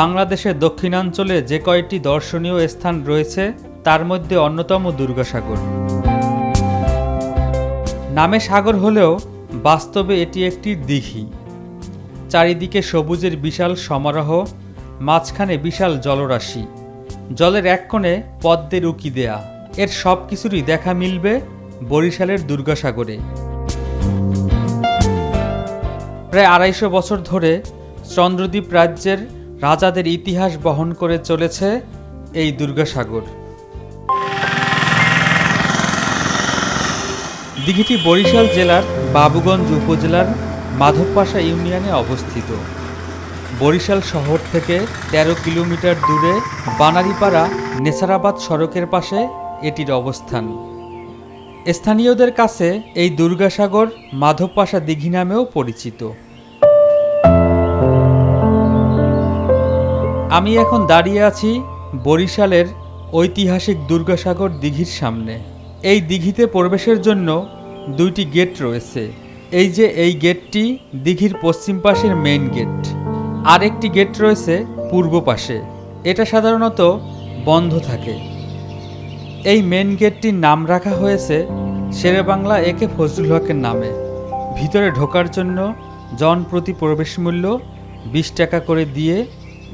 বাংলাদেশের দক্ষিণাঞ্চলে যে কয়টি দর্শনীয় স্থান রয়েছে, তার মধ্যে অন্যতম দুর্গাসাগর। নামে সাগর হলেও বাস্তবে এটি একটি দিঘি। চারিদিকে সবুজের বিশাল সমারোহ, মাঝখানে বিশাল জলরাশি। জলের এক কোণে পদ্মের উকি দেয়া। এর সব কিছুরই দেখা মিলবে বরিশালের দুর্গাসাগরে। প্রায় আড়াইশো বছর ধরে চন্দ্রদ্বীপ রাজ্যের রাজাদের ইতিহাস বহন করে চলেছে এই দুর্গাসাগর। দিঘিটি বরিশাল জেলার বাবুগঞ্জ উপজেলার মাধবপাশা ইউনিয়নে অবস্থিত। বরিশাল শহর থেকে ১৩ কিলোমিটার দূরে বানারিপাড়া নেসারাবাদ সড়কের পাশে এটির অবস্থান। স্থানীয়দের কাছে এই দুর্গাসাগর মাধবপাশা দিঘি নামেও পরিচিত। আমি এখন দাঁড়িয়ে আছি বরিশালের ঐতিহাসিক দুর্গাসাগর দিঘির সামনে। এই দিঘিতে প্রবেশের জন্য দুইটি গেট রয়েছে। এই যে এই গেটটি দিঘির পশ্চিম পাশের মেইন গেট। আরেকটি গেট রয়েছে পূর্ব পাশে। এটা সাধারণত বন্ধ থাকে। এই মেন গেটটির নাম রাখা হয়েছে শেরেবাংলা একে ফজলুল হকের নামে। ভিতরে ঢোকার জন্য জনপ্রতি প্রবেশ মূল্য বিশ টাকা করে দিয়ে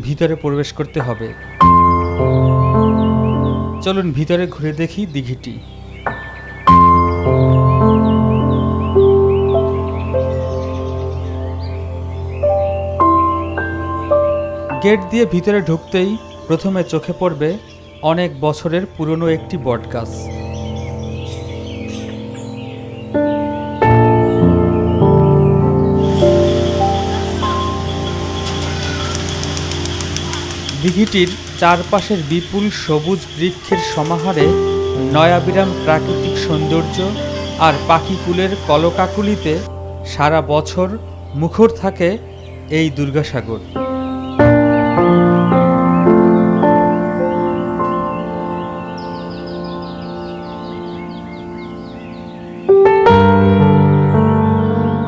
ভিতরে প্রবেশ করতে হবে। চলুন ভিতরে ঘুরে দেখি দিঘিটি। গেট দিয়ে ভিতরে ঢুকতেই প্রথমে চোখে পড়বে অনেক বছরের পুরনো একটি বটগাছ। দিঘিটির চারপাশের বিপুল সবুজ বৃক্ষের সমাহারে নয়াবিরাম প্রাকৃতিক সৌন্দর্য আর পাখিকুলের কলকাকুলিতে সারা বছর মুখর থাকে এই দুর্গাসাগর।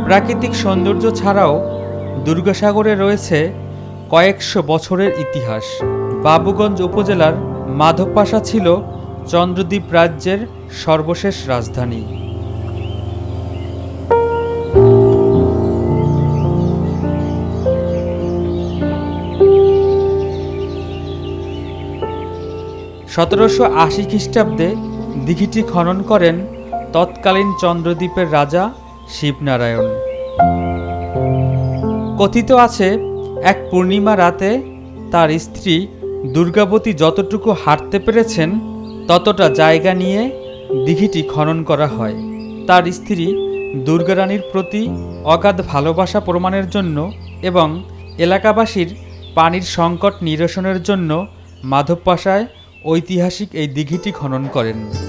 প্রাকৃতিক সৌন্দর্য ছাড়াও দুর্গাসাগরে রয়েছে কয়েকশো বছরের ইতিহাস। বাবুগঞ্জ উপজেলার মাধবপাশা ছিল চন্দ্রদ্বীপ রাজ্যের সর্বশেষ রাজধানী। সতেরোশো আশি খ্রিস্টাব্দে দিঘিটি খনন করেন তৎকালীন চন্দ্রদ্বীপের রাজা শিবনারায়ণ। কথিত আছে এক পূর্ণিমা রাতে তার স্ত্রী দুর্গাবতী যতটুকু হাঁটতে পেরেছেন, ততটা জায়গা নিয়ে দিঘিটি খনন করা হয়। তার স্ত্রী দুর্গারানীর প্রতি অগাধ ভালোবাসা প্রমাণের জন্য এবং এলাকাবাসীর পানির সংকট নিরসনের জন্য মাধবপাশায় ঐতিহাসিক এই দিঘিটি খনন করেন।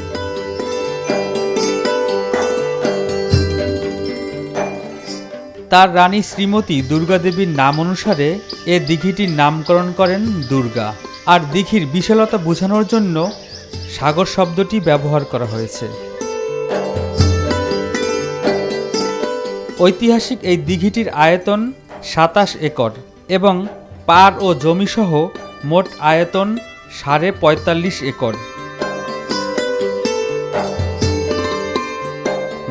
তার রানী শ্রীমতী দুর্গাদেবীর নাম অনুসারে এ দিঘিটির নামকরণ করেন দুর্গা। আর দিঘির বিশালতা বোঝানোর জন্য সাগর শব্দটি ব্যবহার করা হয়েছে। ঐতিহাসিক এই দিঘিটির আয়তন সাতাশ একর এবং পার ও জমিসহ মোট আয়তন সাড়ে পঁয়তাল্লিশ একর।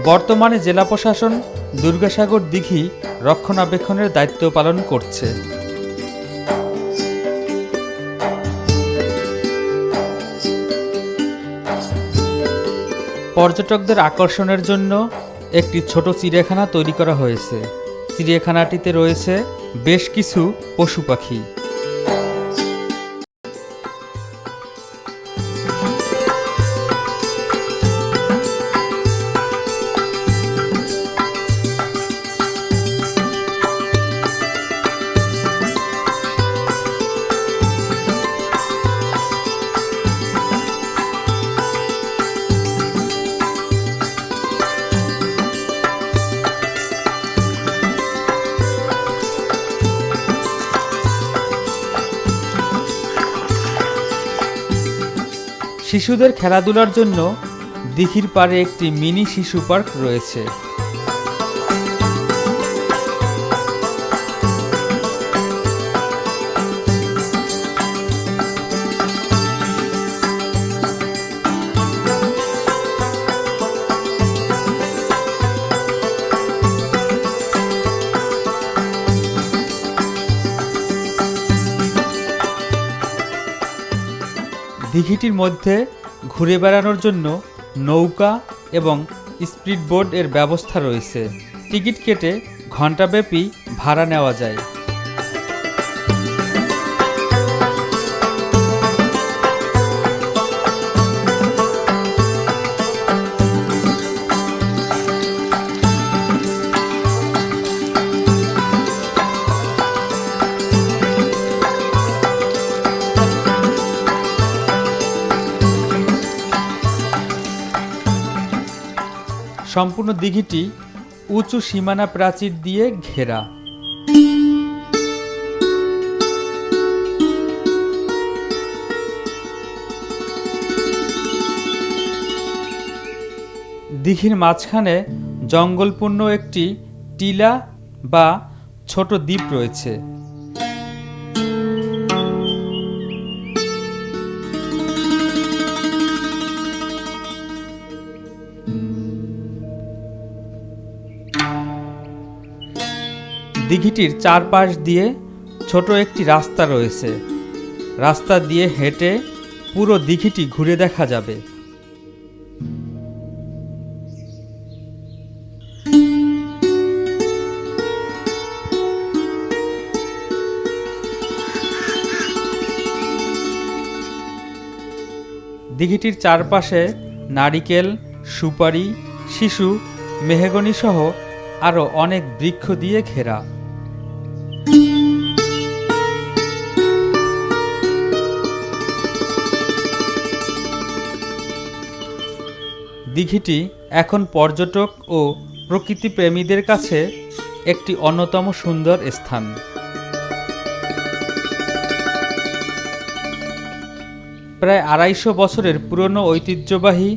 বর্তমানে জেলা প্রশাসন দুর্গাসাগর দিঘি রক্ষণাবেক্ষণের দায়িত্ব পালন করছে। পর্যটকদের আকর্ষণের জন্য একটি ছোট চিড়িয়াখানা তৈরি করা হয়েছে। চিড়িয়াখানাটিতে রয়েছে বেশ কিছু পশু পাখি। শিশুদের খেলাধুলার জন্য দিঘির পাড়ে একটি মিনি শিশু পার্ক রয়েছে। দিঘিটির মধ্যে ঘুরে বেড়ানোর জন্য নৌকা এবং স্পিড বোট এর ব্যবস্থা রয়েছে। টিকিট কেটে ঘণ্টাব্যাপী ভাড়া নেওয়া যায়। সম্পূর্ণ দিঘিটি উঁচু সীমানা প্রাচীর দিয়ে ঘেরা। দিঘির মাঝখানে জঙ্গলপূর্ণ একটি টিলা বা ছোট দ্বীপ রয়েছে। দিঘিটির চারপাশ দিয়ে ছোট একটি রাস্তা রয়েছে। রাস্তা দিয়ে হেঁটে পুরো দিঘিটি ঘুরে দেখা যাবে। দিঘিটির চারপাশে নারিকেল, সুপারি, শিশু, মেহগনি সহ আরও অনেক বৃক্ষ দিয়ে ঘেরা। দিঘিটি এখন পর্যটক ও প্রকৃতিপ্রেমীদের কাছে একটি অন্যতম সুন্দর স্থান। প্রায় আড়াইশো বছরের পুরনো ঐতিহ্যবাহী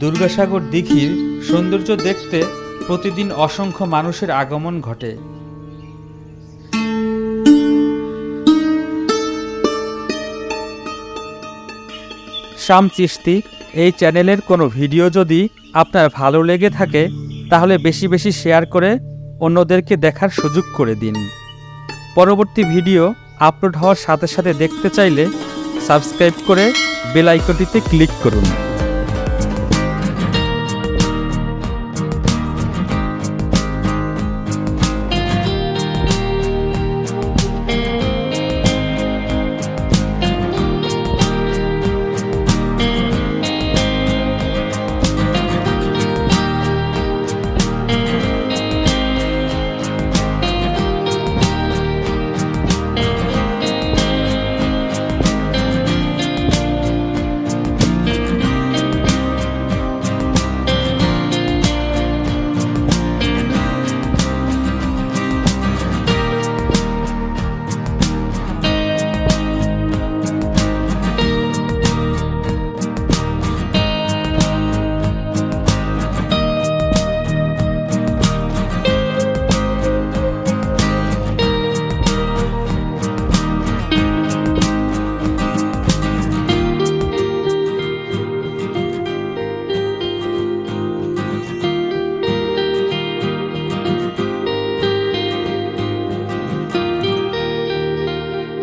দুর্গাসাগর দিঘির সৌন্দর্য দেখতে প্রতিদিন অসংখ্য মানুষের আগমন ঘটে। শাম চিস্তি এই চ্যানেলের কোনো ভিডিও যদি আপনার ভালো লেগে থাকে, তাহলে বেশি বেশি শেয়ার করে অন্যদেরকে দেখার সুযোগ করে দিন। পরবর্তী ভিডিও আপলোড হওয়ার সাথে সাথে দেখতে চাইলে সাবস্ক্রাইব করে বেল আইকনটিতে ক্লিক করুন।